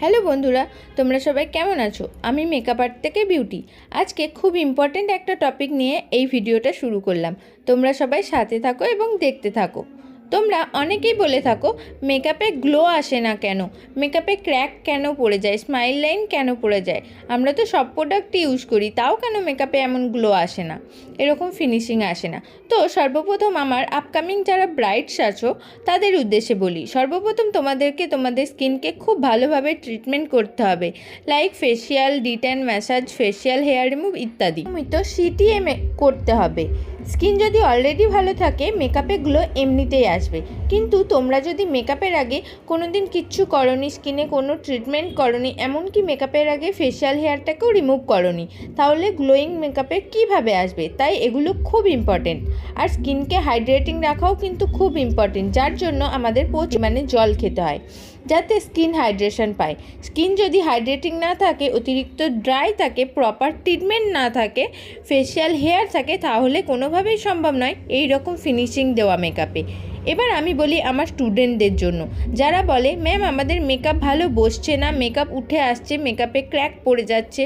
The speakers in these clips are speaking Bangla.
হ্যালো বন্ধুরা, তোমরা সবাই কেমন আছো? আমি মেকআপ আর্ট থেকে বিউটি। আজকে খুব ইম্পর্ট্যান্ট একটা টপিক নিয়ে এই ভিডিওটা শুরু করলাম। তোমরা সবাই সাথে থাকো এবং দেখতে থাকো। তোমরা অনেকেই বলে থাকো, মেকআপে গ্লো আসে না কেন? মেকআপে ক্র্যাক কেন পড়ে যায়? স্মাইল লাইন কেন পড়ে যায়? আমরা তো সব প্রোডাক্টই ইউজ করি, তাও কেন মেকআপে এমন গ্লো আসে না? এরকম ফিনিশিং আসে না। তো সর্বপ্রথম আমার আপকামিং যারা ব্রাইটস আছো তাদের উদ্দেশ্যে বলি, সর্বপ্রথম তোমাদেরকে তোমাদের স্কিনকে খুব ভালোভাবে ট্রিটমেন্ট করতে হবে। Like facial detan massage facial hair remove ইত্যাদি। তো সিটিএম করতে হবে। স্কিন যদি অলরেডি ভালো থাকে মেকআপে গ্লো এমনিতেই আসবে। কিন্তু তোমরা যদি মেকআপের আগে কোনো দিন কিচ্ছু করনি স্কিনে কোনো ট্রিটমেন্ট করনি, এমনকি মেকআপের আগে ফেসিয়াল হেয়ারটাকেও রিমুভ করনি, তাহলে গ্লোয়িং মেকআপে কীভাবে আসবে? তাই এগুলো খুব ইম্পর্টেন্ট আর স্কিনকে হাইড্রেটিং রাখাও কিন্তু খুব ইম্পর্টেন্ট যার জন্য আমাদের পরিমাণে জল খেতে হয়, যাতে স্কিন হাইড্রেশন পায়। স্কিন যদি হাইড্রেটিং না থাকে, অতিরিক্ত ড্রাই থাকে প্রপার ট্রিটমেন্ট না থাকে ফেসিয়াল হেয়ার থাকে, তাহলে কোনোভাবেই সম্ভব নয় এই রকম ফিনিশিং দেওয়া মেকআপে এবার আমি বলি আমার স্টুডেন্টদের জন্য। যারা বলে ম্যাম আমাদের মেকআপ ভালো বসছে না মেকআপ উঠে আসছে মেকআপে ক্র্যাক পড়ে যাচ্ছে।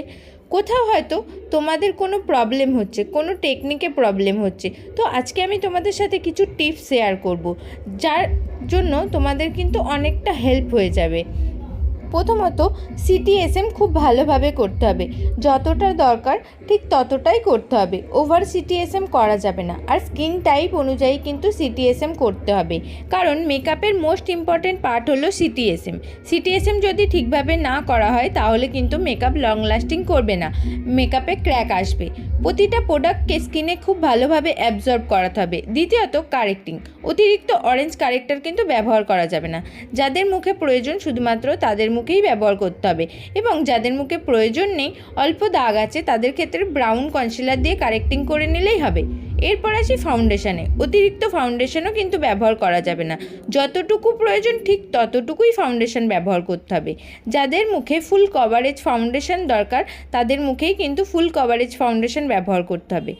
কোথাও হয়তো তোমাদের কোনো প্রবলেম হচ্ছে, কোনো টেকনিকে প্রবলেম হচ্ছে। তো আজকে আমি তোমাদের সাথে কিছু টিপস শেয়ার করব, যার জন্য তোমাদের কিন্তু অনেকটা হেল্প হয়ে যাবে। প্রথমত সিটিএসএম খুব ভালোভাবে করতে হবে। যতটা দরকার ঠিক ততটাই করতে হবে। ওভার সিটিএসএম করা যাবে না। আর স্কিন টাইপ অনুযায়ী কিন্তু সিটিএসএম করতে হবে। কারণ মেকআপের মোস্ট ইম্পর্ট্যান্ট পার্ট হলো সিটিএসএম সিটিএসএম যদি ঠিকভাবে না করা হয়, তাহলে কিন্তু মেকআপ লং লাস্টিং করবে না। মেকআপে ক্র্যাক আসবে। প্রতিটা প্রোডাক্টকে স্কিনে খুব ভালোভাবে অ্যাবজর্ব করাতে হবে। দ্বিতীয়ত কারেক্টিং অতিরিক্ত অরেঞ্জ কারেক্টার কিন্তু ব্যবহার করা যাবে না। যাদের মুখে প্রয়োজন শুধুমাত্র তাদের মুখেই ব্যবহার করতে হবে। এবং যাদের মুখে প্রয়োজন নেই, অল্প দাগ আছে, তাদের ক্ষেত্রে ব্রাউন কনসিলার দিয়ে কারেক্টিং করে নিলেই হবে। এরপর আসি ফাউন্ডেশনে অতিরিক্ত ফাউন্ডেশনও কিন্তু ব্যবহার করা যাবে না। যতটুকু প্রয়োজন ঠিক ততটুকুই ফাউন্ডেশন ব্যবহার করতে হবে। যাদের মুখে ফুল কভারেজ ফাউন্ডেশন দরকার, তাদের মুখেই কিন্তু ফুল কভারেজ ফাউন্ডেশন ব্যবহার করতে হবে।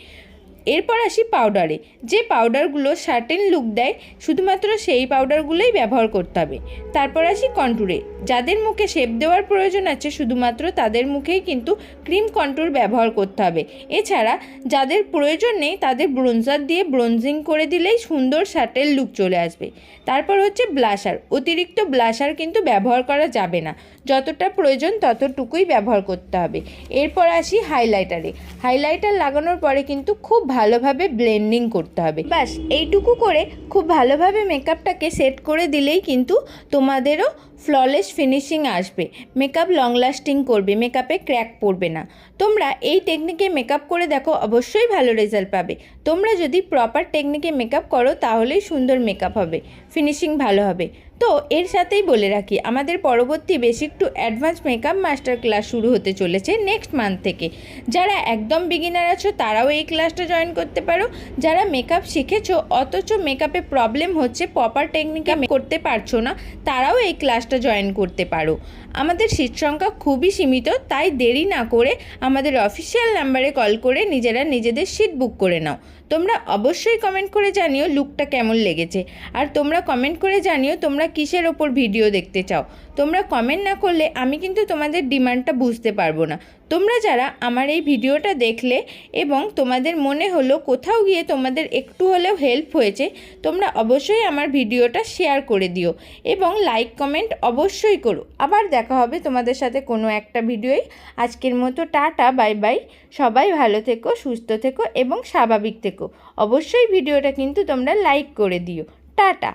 এরপর আসি পাউডারে যে পাউডারগুলো সার্টেন লুক দেয়, শুধুমাত্র সেই পাউডারগুলোই ব্যবহার করতে হবে। তারপর আসি কন্টুরে যাদের মুখে শেপ দেওয়ার প্রয়োজন আছে, শুধুমাত্র তাদের মুখেই কিন্তু ক্রিম কন্টুর ব্যবহার করতে হবে। এছাড়া যাদের প্রয়োজন নেই, তাদের ব্রোঞ্জার দিয়ে ব্রোঞ্জিং করে দিলেই সুন্দর সাটেল লুক চলে আসবে। তারপর হচ্ছে ব্লাশার অতিরিক্ত ব্লাশার কিন্তু ব্যবহার করা যাবে না। যতটা প্রয়োজন ততটুকুই ব্যবহার করতে হবে। এরপর আসি হাইলাইটারে হাইলাইটার লাগানোর পরে কিন্তু খুব ভালোভাবে ব্লেন্ডিং করতে হবে। ব্যাস, এইটুকু করে খুব ভালোভাবে মেকআপটাকে সেট করে দিলেই কিন্তু তোমাদেরও ফ্ললেস ফিনিশিং আসবে। মেকআপ লং লাস্টিং করবে মেকআপে ক্র্যাক পড়বে না। তোমরা এই টেকনিকে মেকআপ করে দেখো, অবশ্যই ভালো রেজাল্ট পাবে। তোমরা যদি প্রপার টেকনিকে মেকআপ করো, তাহলেই সুন্দর মেকআপ হবে। ফিনিশিং ভালো হবে। তো এর সাথেই বলে রাখি, আমাদের পরবর্তী basic to advance makeup master class শুরু হতে চলেছে নেক্সট মান্থ থেকে। যারা একদম বিগিনার আছো, তারাও এই ক্লাসটা জয়েন করতে পারো। যারা মেকআপ শিখেছো, অথচ মেকআপে প্রবলেম হচ্ছে প্রপার টেকনিকে করতে পারছ না, তারাও এই ক্লাসটা জয়েন করতে পারো। আমাদের সিট সংখ্যা খুবই সীমিত, তাই দেরি না করে আমাদের অফিসিয়াল নাম্বারে কল করে নিজেরা নিজেদের সিট বুক করে নাও। তোমরা অবশ্যই কমেন্ট করে জানিও লুকটা কেমন লেগেছে। আর তোমরা কমেন্ট করে জানিও তোমরা কিসের ওপর ভিডিও দেখতে চাও। তোমরা কমেন্ট না করলে আমি কিন্তু তোমাদের ডিমান্ডটা বুঝতে পারব না। তোমরা যারা আমার এই ভিডিওটা দেখলে এবং তোমাদের মনে হলো কোথাও গিয়ে তোমাদের একটু হলেও হেল্প হয়েছে, তোমরা অবশ্যই আমার ভিডিওটা শেয়ার করে দিও এবং লাইক কমেন্ট অবশ্যই করো। আবার দেখা হবে তোমাদের সাথে কোনো একটা ভিডিওই। আজকের মতো টাটা বাই বাই সবাই ভালো থেকো, সুস্থ থেকো এবং স্বাভাবিক থেকো। অবশ্যই ভিডিওটা কিন্তু তোমরা লাইক করে দিও। টাটা।